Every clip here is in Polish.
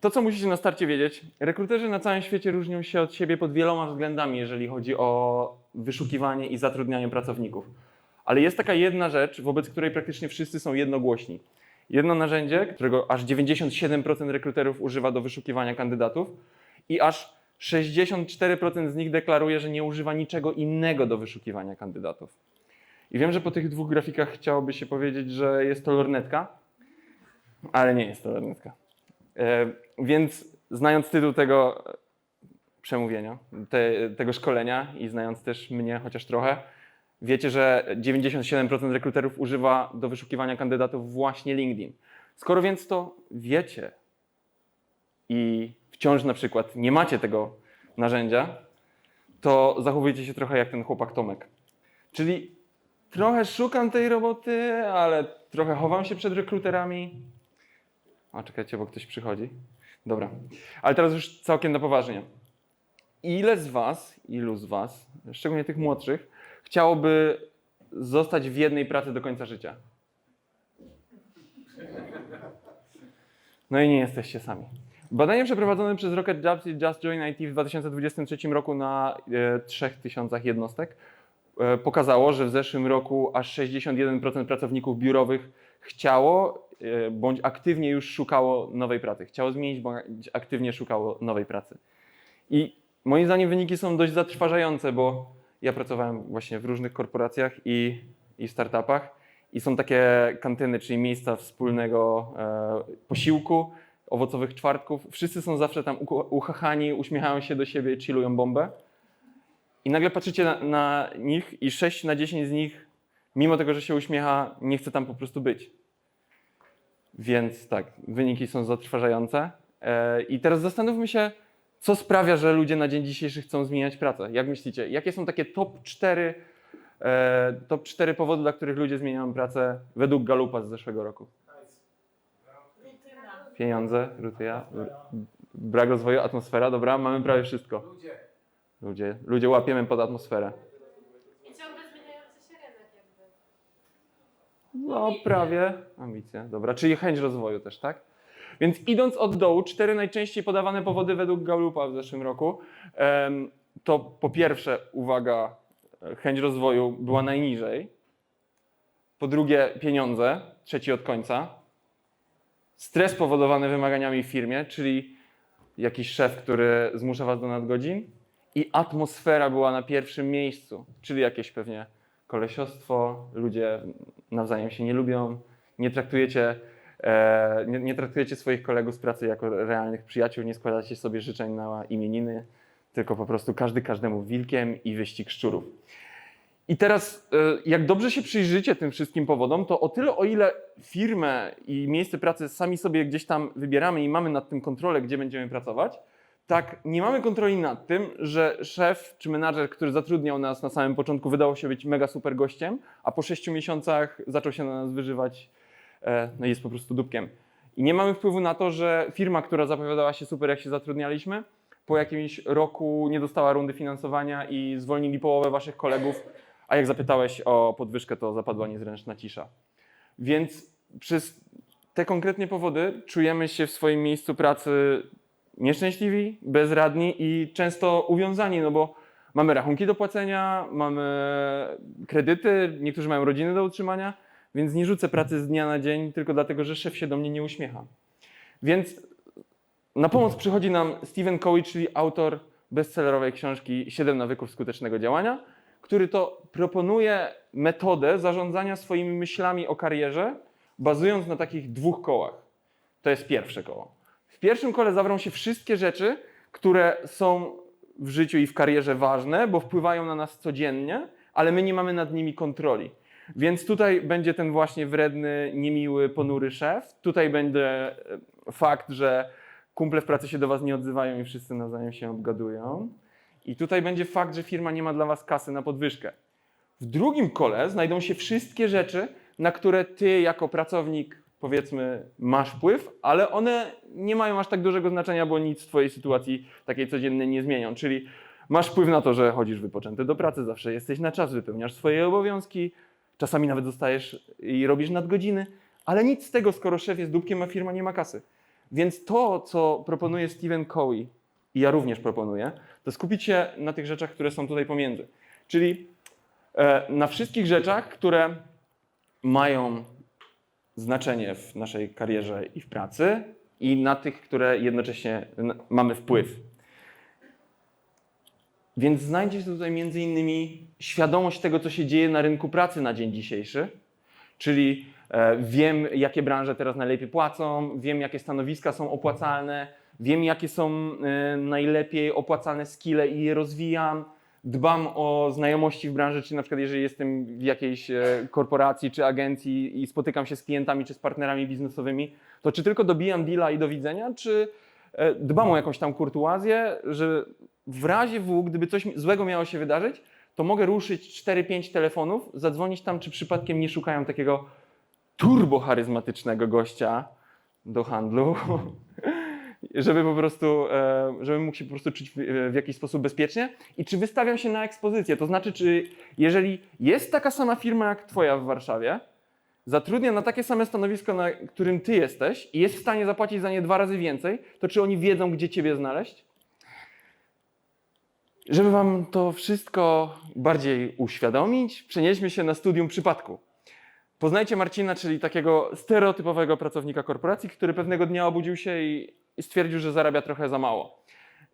To, co musicie na starcie wiedzieć, rekruterzy na całym świecie różnią się od siebie pod wieloma względami, jeżeli chodzi o wyszukiwanie i zatrudnianie pracowników. Ale jest taka jedna rzecz, wobec której praktycznie wszyscy są jednogłośni. Jedno narzędzie, którego aż 97% rekruterów używa do wyszukiwania kandydatów i aż 64% z nich deklaruje, że nie używa niczego innego do wyszukiwania kandydatów. I wiem, że po tych dwóch grafikach chciałoby się powiedzieć, że jest to lornetka, ale nie jest to lornetka. Więc znając tytuł tego e, przemówienia, te, tego szkolenia i znając też mnie chociaż trochę, wiecie, że 97% rekruterów używa do wyszukiwania kandydatów właśnie LinkedIn. Skoro więc to wiecie i wciąż na przykład nie macie tego narzędzia, to zachowujcie się trochę jak ten chłopak Tomek. Czyli trochę szukam tej roboty, ale trochę chowam się przed rekruterami. A czekajcie, bo ktoś przychodzi. Dobra. Ale teraz już całkiem na poważnie. Ile z Was, ilu z Was, szczególnie tych młodszych, chciałoby zostać w jednej pracy do końca życia? No i nie jesteście sami. Badanie przeprowadzone przez Rocket Jobs i Just Join IT w 2023 roku na e, 3000 jednostek e, pokazało, że w zeszłym roku aż 61% pracowników biurowych chciało e, bądź aktywnie już szukało nowej pracy. Chciało zmienić bądź aktywnie szukało nowej pracy. I moim zdaniem wyniki są dość zatrważające, bo ja pracowałem właśnie w różnych korporacjach i, i startupach i są takie kantyny, czyli miejsca wspólnego e, posiłku, owocowych czwartków. Wszyscy są zawsze tam uchachani, uśmiechają się do siebie, chillują bombę. I nagle patrzycie na, na nich i 6 na 10 z nich, mimo tego, że się uśmiecha, nie chce tam po prostu być. Więc tak, wyniki są zatrważające. E, I teraz zastanówmy się, co sprawia, że ludzie na dzień dzisiejszy chcą zmieniać pracę. Jak myślicie, jakie są takie top 4, e, top 4 powody, dla których ludzie zmieniają pracę według Galupa z zeszłego roku? Pieniądze, rutyna, brak rozwoju, atmosfera, dobra, mamy prawie wszystko. Ludzie. Ludzie, ludzie łapiemy pod atmosferę. I ciągle zmieniający się rynek jakby. No, prawie. Ambicje, dobra, czyli chęć rozwoju też, tak? Więc idąc od dołu, cztery najczęściej podawane powody według Galupa w zeszłym roku, to po pierwsze, uwaga, chęć rozwoju była najniżej. Po drugie, pieniądze, trzeci od końca. Stres powodowany wymaganiami w firmie, czyli jakiś szef, który zmusza was do nadgodzin. I atmosfera była na pierwszym miejscu, czyli jakieś pewnie kolesiostwo, ludzie nawzajem się nie lubią, nie traktujecie, e, nie, nie traktujecie swoich kolegów z pracy jako realnych przyjaciół, nie składacie sobie życzeń na imieniny, tylko po prostu każdy każdemu wilkiem i wyścig szczurów. I teraz, e, jak dobrze się przyjrzycie tym wszystkim powodom, to o tyle, o ile firmę i miejsce pracy sami sobie gdzieś tam wybieramy i mamy nad tym kontrolę, gdzie będziemy pracować, tak nie mamy kontroli nad tym, że szef czy menadżer, który zatrudniał nas na samym początku, wydawał się być mega super gościem, a po sześciu miesiącach zaczął się na nas wyżywać, e, no i jest po prostu dupkiem. I nie mamy wpływu na to, że firma, która zapowiadała się super, jak się zatrudnialiśmy, po jakimś roku nie dostała rundy finansowania i zwolnili połowę waszych kolegów, a jak zapytałeś o podwyżkę, to zapadła niezręczna cisza. Więc przez te konkretnie powody czujemy się w swoim miejscu pracy nieszczęśliwi, bezradni i często uwiązani, no bo mamy rachunki do płacenia, mamy kredyty, niektórzy mają rodziny do utrzymania, więc nie rzucę pracy z dnia na dzień tylko dlatego, że szef się do mnie nie uśmiecha. Więc na pomoc przychodzi nam Stephen Covey, czyli autor bestsellerowej książki 7 nawyków skutecznego działania, który to proponuje metodę zarządzania swoimi myślami o karierze, bazując na takich dwóch kołach. To jest pierwsze koło. Pierwszym kole zawrą się wszystkie rzeczy, które są w życiu i w karierze ważne, bo wpływają na nas codziennie, ale my nie mamy nad nimi kontroli. Więc tutaj będzie ten właśnie wredny, niemiły, ponury szef. Tutaj będzie e, fakt, że kumple w pracy się do was nie odzywają i wszyscy nawzajem się obgadują. I tutaj będzie fakt, że firma nie ma dla was kasy na podwyżkę. W drugim kole znajdą się wszystkie rzeczy, na które ty jako pracownik powiedzmy masz wpływ, ale one nie mają aż tak dużego znaczenia, bo nic w twojej sytuacji takiej codziennej nie zmienią. Czyli masz wpływ na to, że chodzisz wypoczęty do pracy, zawsze jesteś na czas, wypełniasz swoje obowiązki, czasami nawet zostajesz i robisz nadgodziny, ale nic z tego, skoro szef jest dupkiem, a firma nie ma kasy. Więc to, co proponuje Stephen Covey, i ja również proponuję, to skupić się na tych rzeczach, które są tutaj pomiędzy. Czyli e, na wszystkich rzeczach, które mają znaczenie w naszej karierze i w pracy, i na tych, które jednocześnie mamy wpływ. Więc znajdzie się tutaj między innymi świadomość tego, co się dzieje na rynku pracy na dzień dzisiejszy, czyli e, wiem, jakie branże teraz najlepiej płacą, wiem, jakie stanowiska są opłacalne, wiem, jakie są e, najlepiej opłacane skille i je rozwijam. Dbam o znajomości w branży, czyli na przykład jeżeli jestem w jakiejś e, korporacji czy agencji i spotykam się z klientami czy z partnerami biznesowymi, to czy tylko dobijam deala i do widzenia, czy e, dbam o jakąś tam kurtuazję, że w razie W, gdyby coś złego miało się wydarzyć, to mogę ruszyć 4-5 telefonów, zadzwonić tam, czy przypadkiem nie szukają takiego turbo charyzmatycznego gościa do handlu, żeby po prostu, e, żebym mógł się po prostu czuć w, jakiś sposób bezpiecznie i czy wystawiam się na ekspozycję, to znaczy, czy jeżeli jest taka sama firma jak twoja w Warszawie, zatrudnia na takie same stanowisko, na którym ty jesteś i jest w stanie zapłacić za nie dwa razy więcej, to czy oni wiedzą, gdzie ciebie znaleźć? Żeby Wam to wszystko bardziej uświadomić, przenieśmy się na studium przypadku. Poznajcie Marcina, czyli takiego stereotypowego pracownika korporacji, który pewnego dnia obudził się i i stwierdził, że zarabia trochę za mało.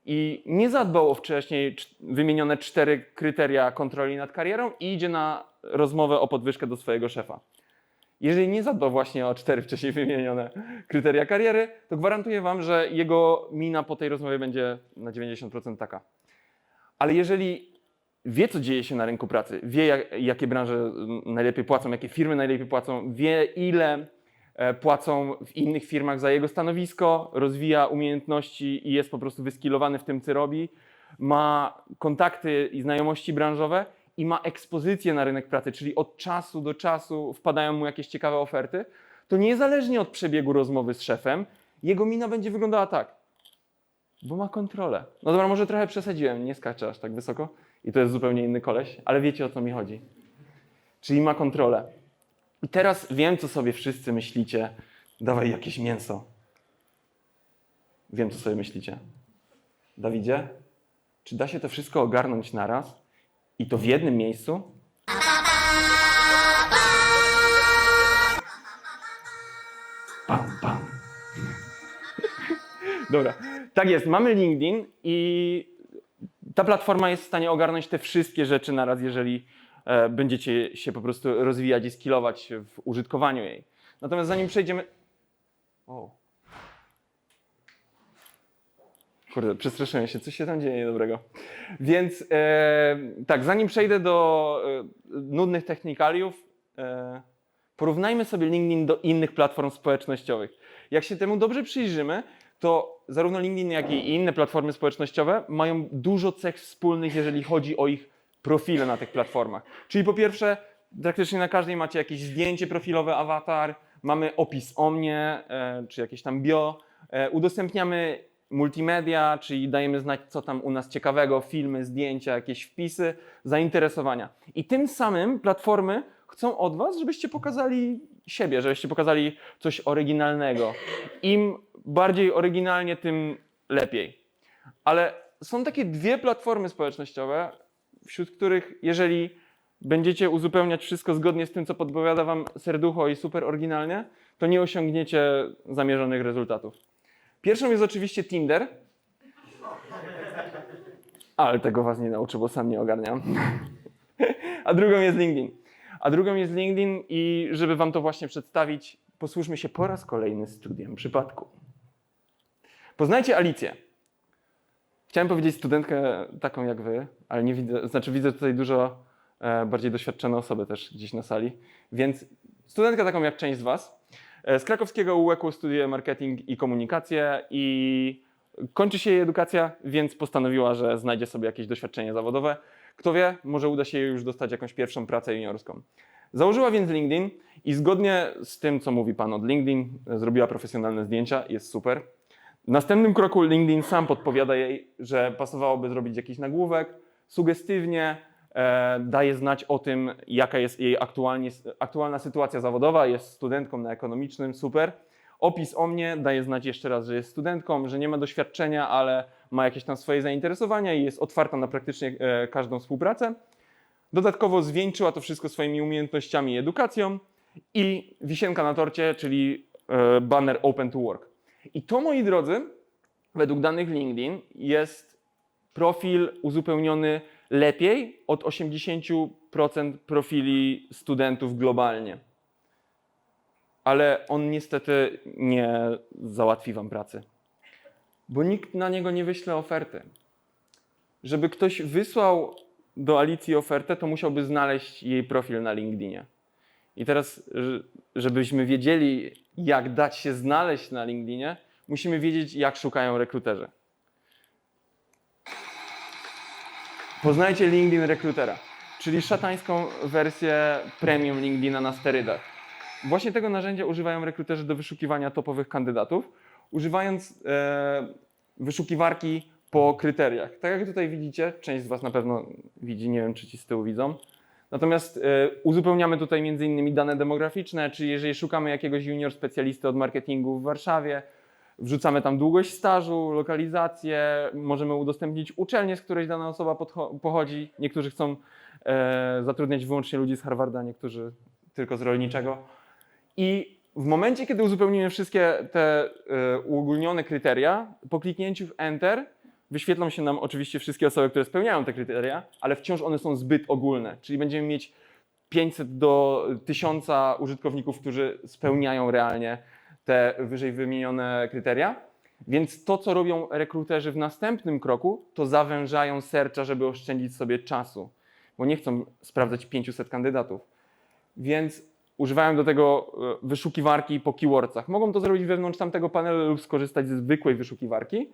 I nie zadbał o wcześniej cz- wymienione cztery kryteria kontroli nad karierą i idzie na rozmowę o podwyżkę do swojego szefa. Jeżeli nie zadbał właśnie o cztery wcześniej wymienione kryteria kariery, to gwarantuję Wam, że jego mina po tej rozmowie będzie na 90% taka. Ale jeżeli wie, co dzieje się na rynku pracy, wie, jak, jakie branże najlepiej płacą, jakie firmy najlepiej płacą, wie, ile płacą w innych firmach za jego stanowisko, rozwija umiejętności i jest po prostu wyskilowany w tym, co robi, ma kontakty i znajomości branżowe i ma ekspozycję na rynek pracy, czyli od czasu do czasu wpadają mu jakieś ciekawe oferty, to niezależnie od przebiegu rozmowy z szefem, jego mina będzie wyglądała tak. Bo ma kontrolę. No dobra, może trochę przesadziłem, nie skaczę aż tak wysoko i to jest zupełnie inny koleś, ale wiecie o co mi chodzi. Czyli ma kontrolę. I teraz wiem, co sobie wszyscy myślicie. Dawaj jakieś mięso. Wiem, co sobie myślicie. Dawidzie, czy da się to wszystko ogarnąć naraz i to w jednym miejscu? Pam, pam. Dobra, tak jest. Mamy LinkedIn i ta platforma jest w stanie ogarnąć te wszystkie rzeczy naraz, jeżeli będziecie się po prostu rozwijać i skillować w użytkowaniu jej. Natomiast zanim przejdziemy. O. Kurde, przestraszyłem się, coś się tam dzieje niedobrego. Więc e, tak, zanim przejdę do e, nudnych technikaliów, e, porównajmy sobie LinkedIn do innych platform społecznościowych. Jak się temu dobrze przyjrzymy, to zarówno LinkedIn, jak i inne platformy społecznościowe mają dużo cech wspólnych, jeżeli chodzi o ich profile na tych platformach. Czyli po pierwsze, praktycznie na każdej macie jakieś zdjęcie profilowe, awatar, mamy opis o mnie, e, czy jakieś tam bio, e, udostępniamy multimedia, czyli dajemy znać, co tam u nas ciekawego, filmy, zdjęcia, jakieś wpisy, zainteresowania. I tym samym platformy chcą od Was, żebyście pokazali siebie, żebyście pokazali coś oryginalnego. Im bardziej oryginalnie, tym lepiej. Ale są takie dwie platformy społecznościowe, wśród których, jeżeli będziecie uzupełniać wszystko zgodnie z tym, co podpowiada Wam serducho i super oryginalnie, to nie osiągniecie zamierzonych rezultatów. Pierwszą jest oczywiście Tinder. Ale tego Was nie nauczę, bo sam nie ogarniam. A drugą jest LinkedIn. A drugą jest LinkedIn i żeby Wam to właśnie przedstawić, posłuchajmy się po raz kolejny studiem przypadku. Poznajcie Alicję. Chciałem powiedzieć studentkę taką jak Wy, ale nie widzę, znaczy widzę tutaj dużo e, bardziej doświadczone osoby też gdzieś na sali, więc studentka taką jak część z Was. E, z krakowskiego UEK-u studiuje marketing i komunikację i kończy się jej edukacja, więc postanowiła, że znajdzie sobie jakieś doświadczenie zawodowe. Kto wie, może uda się jej już dostać jakąś pierwszą pracę juniorską. Założyła więc LinkedIn i zgodnie z tym, co mówi pan od LinkedIn, zrobiła profesjonalne zdjęcia, jest super. W następnym kroku LinkedIn sam podpowiada jej, że pasowałoby zrobić jakiś nagłówek, sugestywnie e, daje znać o tym, jaka jest jej aktualna sytuacja zawodowa, jest studentką na ekonomicznym, super. Opis o mnie daje znać jeszcze raz, że jest studentką, że nie ma doświadczenia, ale ma jakieś tam swoje zainteresowania i jest otwarta na praktycznie e, każdą współpracę. Dodatkowo zwieńczyła to wszystko swoimi umiejętnościami i edukacją i wisienka na torcie, czyli e, banner Open to Work. I to, moi drodzy, według danych LinkedIn jest profil uzupełniony lepiej od 80% profili studentów globalnie. Ale on niestety nie załatwi wam pracy, bo nikt na niego nie wyśle oferty. Żeby ktoś wysłał do Alicji ofertę, to musiałby znaleźć jej profil na LinkedInie. I teraz, żebyśmy wiedzieli, jak dać się znaleźć na LinkedInie, musimy wiedzieć, jak szukają rekruterzy. Poznajcie LinkedIn Rekrutera, czyli szatańską wersję premium LinkedIna na sterydach. Właśnie tego narzędzia używają rekruterzy do wyszukiwania topowych kandydatów, używając e, wyszukiwarki po kryteriach. Tak jak tutaj widzicie, część z Was na pewno widzi, nie wiem czy ci z tyłu widzą. Natomiast e, uzupełniamy tutaj innymi dane demograficzne, czyli jeżeli szukamy jakiegoś junior specjalisty od marketingu w Warszawie, wrzucamy tam długość stażu, lokalizację, możemy udostępnić uczelnię, z której dana osoba pochodzi. Niektórzy chcą e, zatrudniać wyłącznie ludzi z Harvarda, niektórzy tylko z rolniczego. I w momencie, kiedy uzupełnimy wszystkie te e, uogólnione kryteria, po kliknięciu w Enter wyświetlą się nam oczywiście wszystkie osoby, które spełniają te kryteria, ale wciąż one są zbyt ogólne. Czyli będziemy mieć 500 do 1000 użytkowników, którzy spełniają realnie te wyżej wymienione kryteria. Więc to, co robią rekruterzy w następnym kroku, to zawężają serca, żeby oszczędzić sobie czasu, bo nie chcą sprawdzać 500 kandydatów. Więc używają do tego e, wyszukiwarki po keywordcach. Mogą to zrobić wewnątrz tamtego panelu lub skorzystać ze zwykłej wyszukiwarki,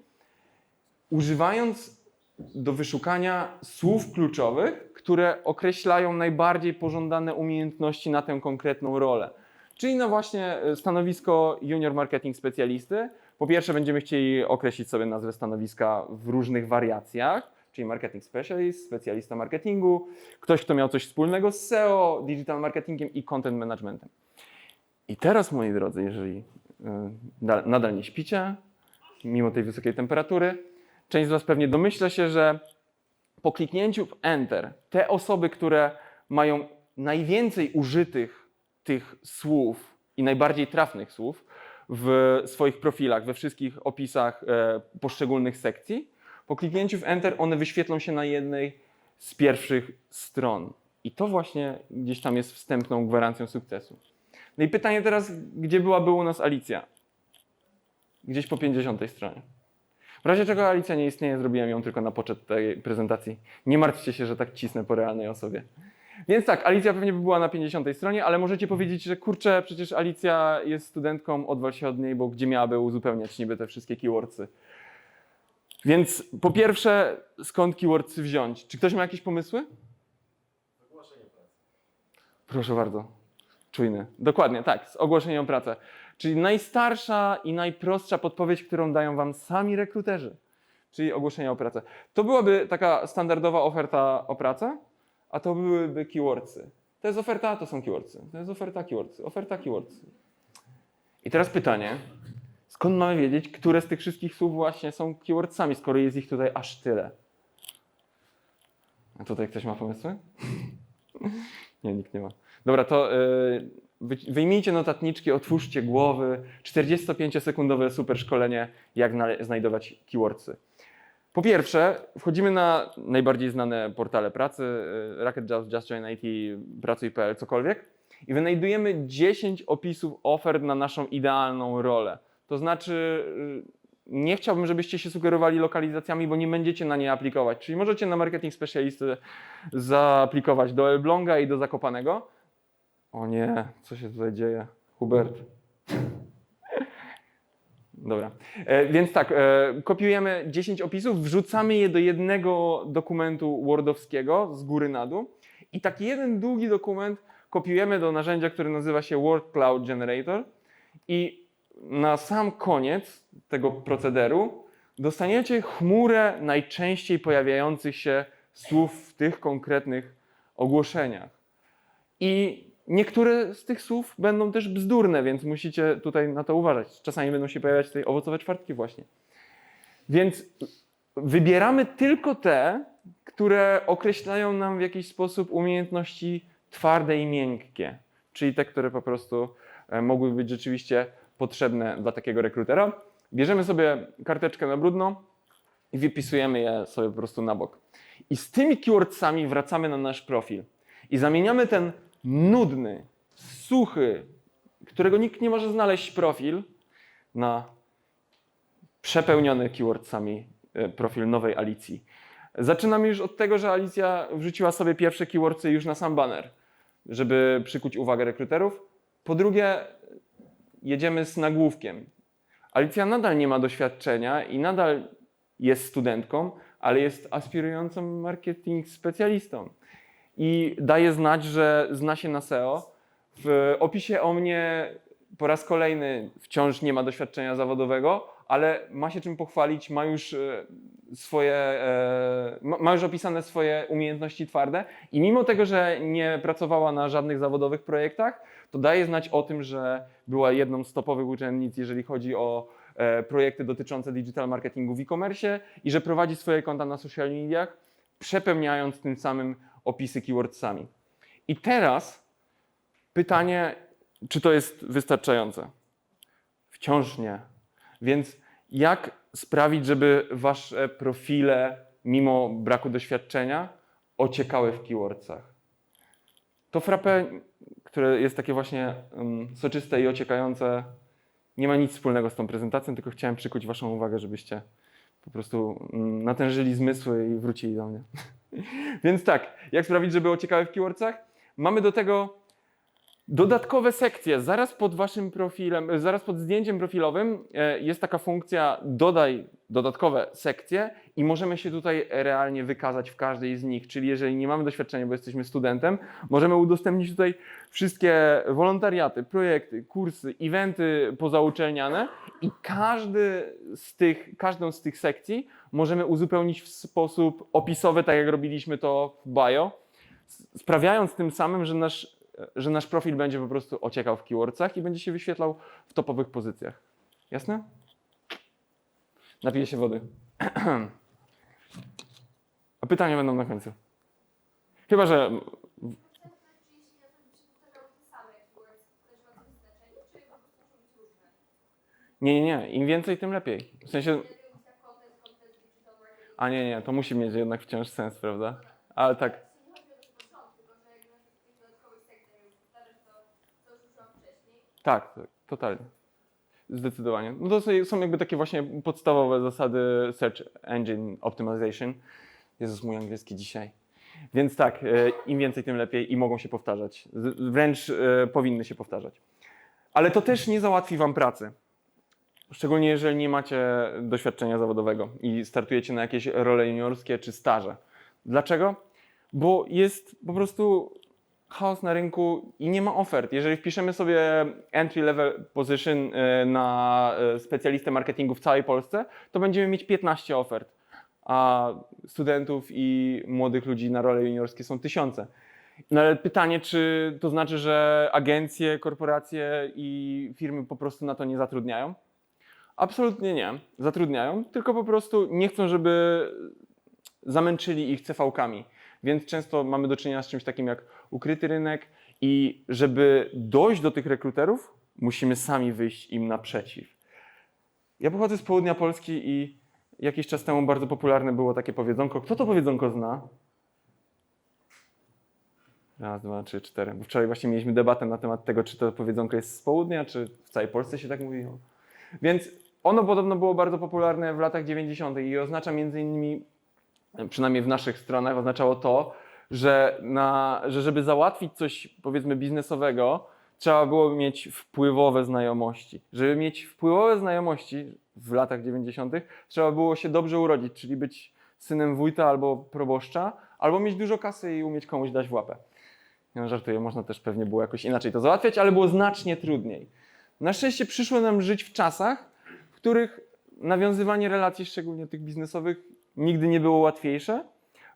używając do wyszukania słów kluczowych, które określają najbardziej pożądane umiejętności na tę konkretną rolę. Czyli no właśnie e, stanowisko junior marketing specjalisty. Po pierwsze będziemy chcieli określić sobie nazwę stanowiska w różnych wariacjach, czyli marketing specialist, specjalista marketingu, ktoś, kto miał coś wspólnego z SEO, digital marketingiem i content managementem. I teraz, moi drodzy, jeżeli e, da- nadal nie śpicie, mimo tej wysokiej temperatury, część z Was pewnie domyśla się, że po kliknięciu w Enter te osoby, które mają najwięcej użytych tych słów i najbardziej trafnych słów w swoich profilach, we wszystkich opisach e, poszczególnych sekcji, po kliknięciu w Enter one wyświetlą się na jednej z pierwszych stron. I to właśnie gdzieś tam jest wstępną gwarancją sukcesu. No i pytanie teraz, gdzie byłaby u nas Alicja? Gdzieś po 50 stronie. W razie czego Alicja nie istnieje, zrobiłem ją tylko na poczet tej prezentacji. Nie martwcie się, że tak cisnę po realnej osobie. Więc tak, Alicja pewnie by była na 50 stronie, ale możecie powiedzieć, że kurczę, przecież Alicja jest studentką, odwal się od niej, bo gdzie miałaby uzupełniać niby te wszystkie keywordsy. Więc po pierwsze, skąd keywordsy wziąć? Czy ktoś ma jakieś pomysły? Proszę bardzo. Czujny. Dokładnie, tak, z ogłoszeniem o pracę. Czyli najstarsza i najprostsza podpowiedź, którą dają wam sami rekruterzy, czyli ogłoszenie o pracę. To byłaby taka standardowa oferta o pracę, a to byłyby keywordsy. To jest oferta, to są keywordsy. To jest oferta, keywordsy. Oferta, keywordsy. I teraz pytanie, skąd mamy wiedzieć, które z tych wszystkich słów właśnie są keywordsami, skoro jest ich tutaj aż tyle? A tutaj ktoś ma pomysły? nie, nikt nie ma. Dobra, to yy, wyjmijcie notatniczki, otwórzcie głowy. 45-sekundowe super szkolenie, jak znajdować keywordsy. Po pierwsze, wchodzimy na najbardziej znane portale pracy, y, Rocket Jobs, Just Join Pracuj.pl, cokolwiek i wynajdujemy 10 opisów ofert na naszą idealną rolę. To znaczy, y, nie chciałbym, żebyście się sugerowali lokalizacjami, bo nie będziecie na nie aplikować. Czyli możecie na marketing specjalisty zaaplikować do Elbląga i do Zakopanego. O nie, co się tutaj dzieje? Hubert. Dobra. E, więc tak, e, kopiujemy 10 opisów, wrzucamy je do jednego dokumentu Wordowskiego z góry na dół i taki jeden długi dokument kopiujemy do narzędzia, które nazywa się Word Cloud Generator i na sam koniec tego procederu dostaniecie chmurę najczęściej pojawiających się słów w tych konkretnych ogłoszeniach. I niektóre z tych słów będą też bzdurne, więc musicie tutaj na to uważać. Czasami będą się pojawiać tutaj owocowe czwartki właśnie. Więc wybieramy tylko te, które określają nam w jakiś sposób umiejętności twarde i miękkie, czyli te, które po prostu e, mogłyby być rzeczywiście potrzebne dla takiego rekrutera. Bierzemy sobie karteczkę na brudno i wypisujemy je sobie po prostu na bok. I z tymi keywordsami wracamy na nasz profil i zamieniamy ten nudny, suchy, którego nikt nie może znaleźć profil na przepełniony keywordsami e, profil nowej Alicji. Zaczynamy już od tego, że Alicja wrzuciła sobie pierwsze keywordsy już na sam banner, żeby przykuć uwagę rekruterów. Po drugie, jedziemy z nagłówkiem. Alicja nadal nie ma doświadczenia i nadal jest studentką, ale jest aspirującą marketing specjalistą. I daje znać, że zna się na SEO. W opisie o mnie po raz kolejny wciąż nie ma doświadczenia zawodowego, ale ma się czym pochwalić, ma już e, swoje, e, ma już opisane swoje umiejętności twarde i mimo tego, że nie pracowała na żadnych zawodowych projektach, to daje znać o tym, że była jedną z topowych uczennic, jeżeli chodzi o e, projekty dotyczące digital marketingu w e-commerce i że prowadzi swoje konta na social mediach, przepełniając tym samym opisy keywordsami. I teraz pytanie, czy to jest wystarczające? Wciąż nie. Więc jak sprawić, żeby wasze profile, mimo braku doświadczenia, ociekały w keywordsach? To frappe, które jest takie właśnie um, soczyste i ociekające, nie ma nic wspólnego z tą prezentacją, tylko chciałem przykuć waszą uwagę, żebyście po prostu um, natężyli zmysły i wrócili do mnie. Więc tak, jak sprawić, żeby ociekały w keywordsach? Mamy do tego dodatkowe sekcje. Zaraz pod waszym profilem, zaraz pod zdjęciem profilowym e, jest taka funkcja dodaj dodatkowe sekcje i możemy się tutaj realnie wykazać w każdej z nich. Czyli jeżeli nie mamy doświadczenia, bo jesteśmy studentem, możemy udostępnić tutaj wszystkie wolontariaty, projekty, kursy, eventy pozauczelniane i każdy z tych, każdą z tych sekcji możemy uzupełnić w sposób opisowy, tak jak robiliśmy to w bio, sprawiając tym samym, że nasz że nasz profil będzie po prostu ociekał w keywordsach i będzie się wyświetlał w topowych pozycjach. Jasne? Napiję się wody. A pytania będą na końcu. Chyba, że nie, nie, nie. Im więcej, tym lepiej. W sensie, a nie, nie, to musi mieć jednak wciąż sens, prawda? Ale tak. Tak, tak, totalnie. Zdecydowanie. No to są- jakby takie właśnie podstawowe zasady Search Engine Optimization. Jezus, mój angielski dzisiaj. Więc tak, e, im więcej, tym lepiej i mogą się powtarzać. Wręcz e, powinny się powtarzać. Ale to też nie załatwi Wam pracy. Szczególnie jeżeli nie macie doświadczenia zawodowego i startujecie na jakieś role juniorskie czy staże. Dlaczego? Bo jest po prostu chaos na rynku i nie ma ofert. Jeżeli wpiszemy sobie entry level position e, na e, specjalistę marketingu w całej Polsce, to będziemy mieć 15 ofert, a studentów i młodych ludzi na role juniorskie są tysiące. No ale pytanie, czy to znaczy, że agencje, korporacje i firmy po prostu na to nie zatrudniają? Absolutnie nie. Zatrudniają, tylko po prostu nie chcą, żeby zamęczyli ich CV-kami. Więc często mamy do czynienia z czymś takim jak ukryty rynek i żeby dojść do tych rekruterów, musimy sami wyjść im naprzeciw. Ja pochodzę z południa Polski i jakiś czas temu bardzo popularne było takie powiedzonko. Kto to powiedzonko zna? Raz, dwa, trzy, cztery. Bo wczoraj właśnie mieliśmy debatę na temat tego, czy to powiedzonko jest z południa, czy w całej Polsce się tak mówiło. Więc ono podobno było bardzo popularne w latach 90. i oznacza między innymi przynajmniej w naszych stronach, oznaczało to, że, na, że żeby załatwić coś powiedzmy biznesowego, trzeba było mieć wpływowe znajomości. Żeby mieć wpływowe znajomości w latach 90., trzeba było się dobrze urodzić, czyli być synem wójta albo proboszcza, albo mieć dużo kasy i umieć komuś dać w łapę. Ja żartuję, można też pewnie było jakoś inaczej to załatwiać, ale było znacznie trudniej. Na szczęście przyszło nam żyć w czasach, w których nawiązywanie relacji, szczególnie tych biznesowych, nigdy nie było łatwiejsze,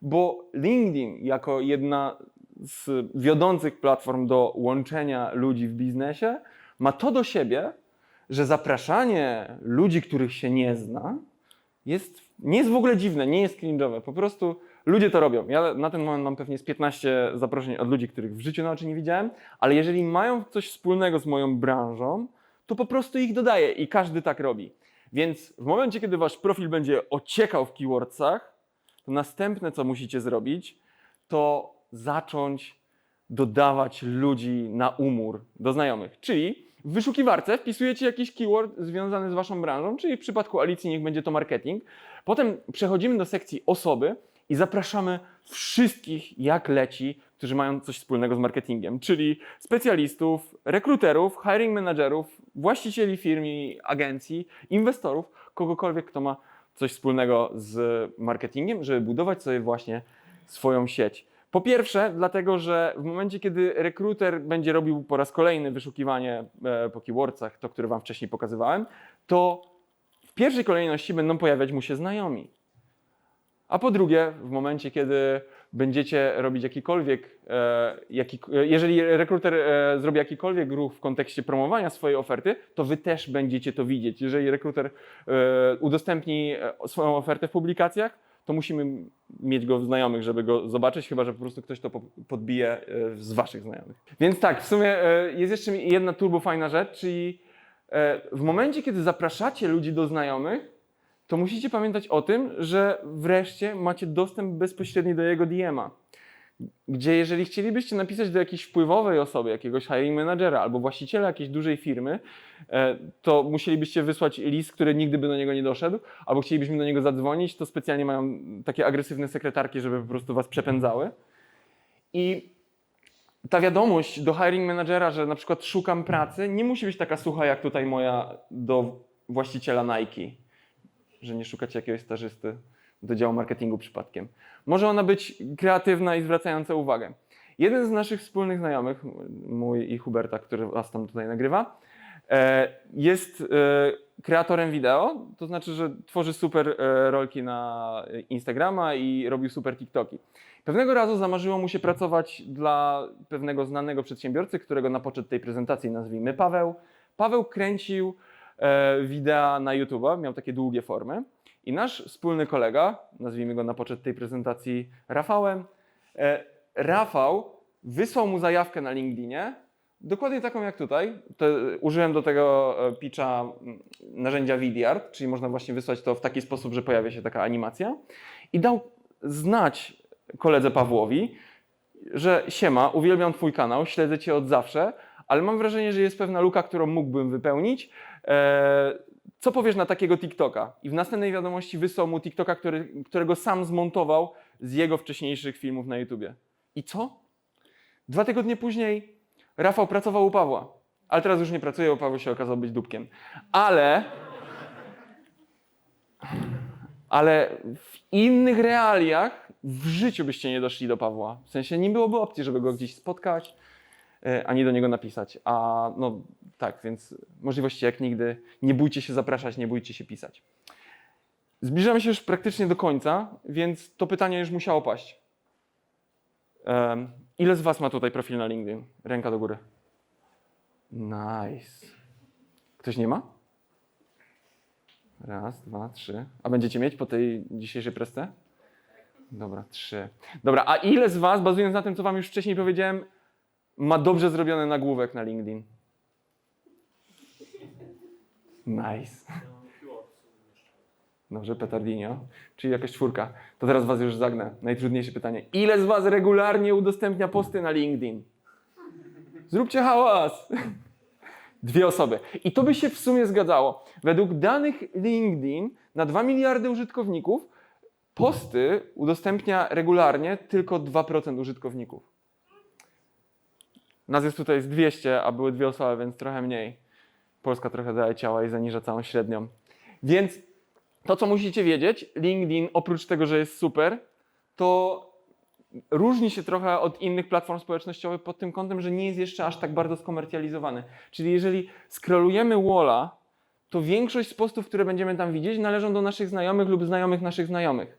bo LinkedIn jako jedna z wiodących platform do łączenia ludzi w biznesie ma to do siebie, że zapraszanie ludzi, których się nie zna, jest, nie jest w ogóle dziwne, nie jest cringe'owe. Po prostu ludzie to robią. Ja na ten moment mam pewnie z 15 zaproszeń od ludzi, których w życiu na oczy nie widziałem, ale jeżeli mają coś wspólnego z moją branżą, to po prostu ich dodaję i każdy tak robi. Więc w momencie, kiedy wasz profil będzie ociekał w keywordsach, to następne, co musicie zrobić, to zacząć dodawać ludzi na umór do znajomych. Czyli w wyszukiwarce wpisujecie jakiś keyword związany z waszą branżą, czyli w przypadku Alicji niech będzie to marketing. Potem przechodzimy do sekcji osoby i zapraszamy wszystkich, jak leci, którzy mają coś wspólnego z marketingiem, czyli specjalistów, rekruterów, hiring managerów, właścicieli firm i agencji, inwestorów, kogokolwiek, kto ma coś wspólnego z marketingiem, żeby budować sobie właśnie swoją sieć. Po pierwsze, dlatego, że w momencie, kiedy rekruter będzie robił po raz kolejny wyszukiwanie e, po keywordsach, to które Wam wcześniej pokazywałem, to w pierwszej kolejności będą pojawiać mu się znajomi. A po drugie, w momencie, kiedy będziecie robić jakikolwiek, e, jaki, e, jeżeli rekruter e, zrobi jakikolwiek ruch w kontekście promowania swojej oferty, to wy też będziecie to widzieć. Jeżeli rekruter udostępni swoją ofertę w publikacjach, to musimy mieć go w znajomych, żeby go zobaczyć, chyba że po prostu ktoś to po- podbije z waszych znajomych. Więc tak, w sumie jest jeszcze jedna turbo fajna rzecz, czyli w momencie, kiedy zapraszacie ludzi do znajomych, to musicie pamiętać o tym, że wreszcie macie dostęp bezpośredni do jego DM-a. Gdzie jeżeli chcielibyście napisać do jakiejś wpływowej osoby, jakiegoś hiring managera albo właściciela jakiejś dużej firmy, e, to musielibyście wysłać list, który nigdy by do niego nie doszedł, albo chcielibyśmy do niego zadzwonić, to specjalnie mają takie agresywne sekretarki, żeby po prostu was przepędzały. I ta wiadomość do hiring managera, że na przykład szukam pracy, nie musi być taka sucha jak tutaj moja do właściciela Nike że nie szukacie jakiegoś stażysty do działu marketingu przypadkiem. Może ona być kreatywna i zwracająca uwagę. Jeden z naszych wspólnych znajomych, mój i Huberta, który was tam tutaj nagrywa, e, jest e, kreatorem wideo, to znaczy, że tworzy super e, rolki na Instagrama i robił super TikToki. Pewnego razu zamarzyło mu się pracować dla pewnego znanego przedsiębiorcy, którego na poczet tej prezentacji nazwijmy Paweł. Paweł kręcił wideo na YouTube, miał takie długie formy. I nasz wspólny kolega, nazwijmy go na poczet tej prezentacji Rafałem, e, Rafał wysłał mu zajawkę na LinkedInie, dokładnie taką jak tutaj. To, użyłem do tego e, pitcha narzędzia Vidyard, czyli można właśnie wysłać to w taki sposób, że pojawia się taka animacja. I dał znać koledze Pawłowi, że siema, uwielbiam twój kanał, śledzę cię od zawsze, ale mam wrażenie, że jest pewna luka, którą mógłbym wypełnić. E, co powiesz na takiego TikToka? I w następnej wiadomości wysłał mu TikToka, który, którego sam zmontował z jego wcześniejszych filmów na YouTubie. I co? Dwa tygodnie później Rafał pracował u Pawła. Ale teraz już nie pracuje, bo Paweł się okazał być dupkiem. Ale. Ale w innych realiach w życiu byście nie doszli do Pawła. W sensie nie byłoby opcji, żeby go gdzieś spotkać, e, ani do niego napisać. A no tak, więc możliwości jak nigdy. Nie bójcie się zapraszać, nie bójcie się pisać. Zbliżamy się już praktycznie do końca, więc to pytanie już musiało paść. Em, ile z Was ma tutaj profil na LinkedIn? Ręka do góry. Nice. Ktoś nie ma? Raz, dwa, trzy. A będziecie mieć po tej dzisiejszej presce? Dobra, trzy. Dobra, a ile z Was, bazując na tym, co Wam już wcześniej powiedziałem, ma dobrze zrobiony nagłówek na LinkedIn? Nice. Dobrze, petardinio, czyli jakaś czwórka. To teraz Was już zagnę. Najtrudniejsze pytanie. Ile z Was regularnie udostępnia posty na LinkedIn? Zróbcie hałas! Dwie osoby. I to by się w sumie zgadzało. Według danych LinkedIn na 2 miliardy użytkowników posty udostępnia regularnie tylko 2% użytkowników. Nas jest tutaj z 200, a były dwie osoby, więc trochę mniej. Polska trochę zaleciała i zaniża całą średnią. Więc to, co musicie wiedzieć, LinkedIn oprócz tego, że jest super, to różni się trochę od innych platform społecznościowych pod tym kątem, że nie jest jeszcze aż tak bardzo skomercjalizowany. Czyli jeżeli scrollujemy walla, to większość z postów, które będziemy tam widzieć, należą do naszych znajomych lub znajomych naszych znajomych.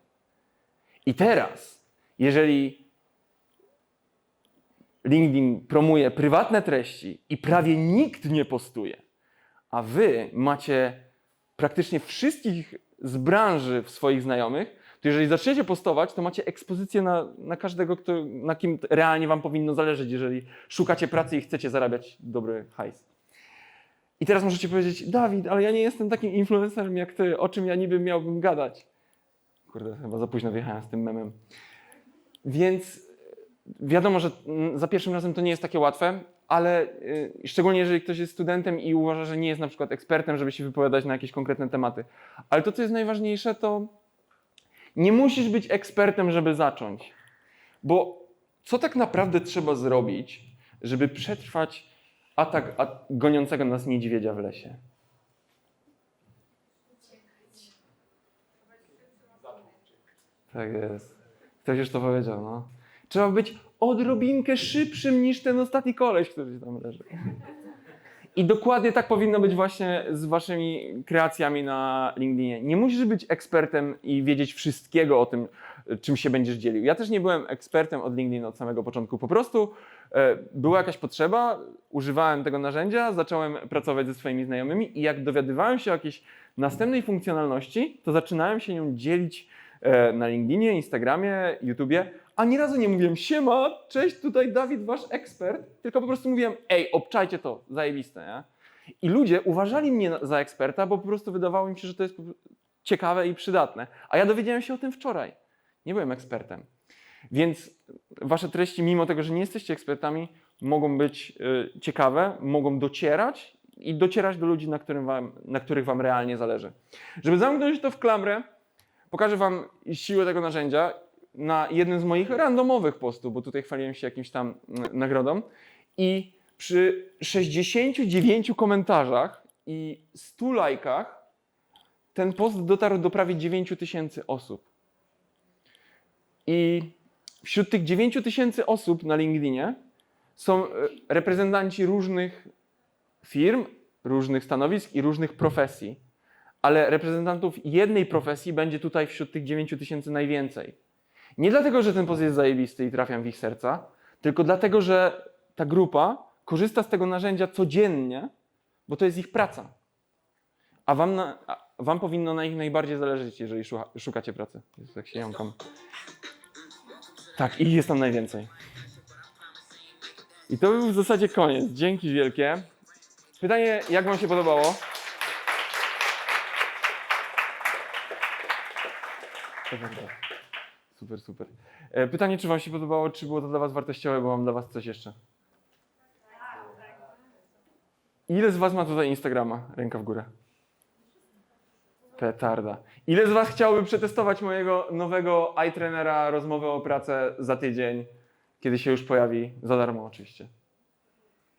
I teraz, jeżeli LinkedIn promuje prywatne treści i prawie nikt nie postuje, a wy macie praktycznie wszystkich z branży w swoich znajomych, to jeżeli zaczniecie postować, to macie ekspozycję na, na każdego, kto, na kim realnie wam powinno zależeć, jeżeli szukacie pracy i chcecie zarabiać dobry hajs. I teraz możecie powiedzieć, Dawid, ale ja nie jestem takim influencerem jak ty, o czym ja niby miałbym gadać? Kurde, chyba za późno wjechałem z tym memem. Więc wiadomo, że mm, za pierwszym razem to nie jest takie łatwe, ale y, szczególnie jeżeli ktoś jest studentem i uważa, że nie jest na przykład ekspertem, żeby się wypowiadać na jakieś konkretne tematy. Ale to, co jest najważniejsze, to nie musisz być ekspertem, żeby zacząć. Bo co tak naprawdę trzeba zrobić, żeby przetrwać atak goniącego nas niedźwiedzia w lesie? Tak jest. Ktoś już to powiedział, no. Trzeba być odrobinkę szybszym niż ten ostatni koleś, który tam leży. I dokładnie tak powinno być właśnie z waszymi kreacjami na LinkedInie. Nie musisz być ekspertem i wiedzieć wszystkiego o tym, czym się będziesz dzielił. Ja też nie byłem ekspertem od LinkedIn od samego początku. Po prostu e, była jakaś potrzeba, używałem tego narzędzia, zacząłem pracować ze swoimi znajomymi i jak dowiadywałem się o jakiejś następnej funkcjonalności, to zaczynałem się nią dzielić e, na LinkedInie, Instagramie, YouTubie, a nie razu nie mówiłem siema, cześć, tutaj Dawid, wasz ekspert, tylko po prostu mówiłem ej, obczajcie to, zajebiste, nie? I ludzie uważali mnie za eksperta, bo po prostu wydawało mi się, że to jest ciekawe i przydatne. A ja dowiedziałem się o tym wczoraj. Nie byłem ekspertem. Więc wasze treści, mimo tego, że nie jesteście ekspertami, mogą być y, ciekawe, mogą docierać i docierać do ludzi, na, wam, na których wam realnie zależy. Żeby zamknąć to w klamrę, pokażę wam siłę tego narzędzia na jednym z moich randomowych postów, bo tutaj chwaliłem się jakimś tam mm, nagrodą. I przy 69 komentarzach i 100 lajkach ten post dotarł do prawie 9 tysięcy osób. I wśród tych 9 tysięcy osób na LinkedInie są e, reprezentanci różnych firm, różnych stanowisk i różnych profesji. Ale reprezentantów jednej profesji będzie tutaj wśród tych 9 tysięcy najwięcej. Nie dlatego, że ten post jest zajebisty i trafiam w ich serca, tylko dlatego, że ta grupa korzysta z tego narzędzia codziennie, bo to jest ich praca. A wam, na, a wam powinno na ich najbardziej zależeć, jeżeli szuka, szukacie pracy. Jezu, jak się jąkam. Tak, ich jest tam najwięcej. I to był w zasadzie koniec. Dzięki wielkie. Pytanie, jak wam się podobało? Super. super. E, Pytanie, czy wam się podobało, czy było to dla was wartościowe, bo mam dla was coś jeszcze. Ile z was ma tutaj Instagrama? Ręka w górę. Petarda. Ile z was chciałoby przetestować mojego nowego iTrainera rozmowę o pracę za tydzień, kiedy się już pojawi? Za darmo oczywiście.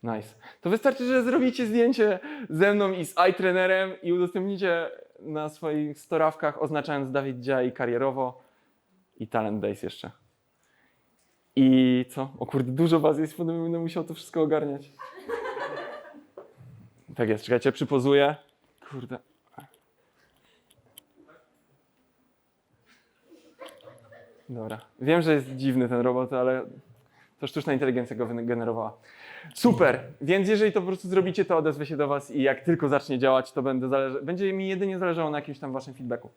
Nice. To wystarczy, że zrobicie zdjęcie ze mną i z iTrainerem i udostępnicie na swoich storawkach, oznaczając Dawid Dzia i karierowo i Talent Days jeszcze. I co? O kurde, dużo was jest, potem będę musiał to wszystko ogarniać. Tak jest, czekajcie, przypozuję. Kurde. Dobra. Wiem, że jest dziwny ten robot, ale to sztuczna inteligencja go wygenerowała. Super, więc jeżeli to po prostu zrobicie, to odezwę się do Was i jak tylko zacznie działać, to będę będzie mi jedynie zależało na jakimś tam Waszym feedbacku.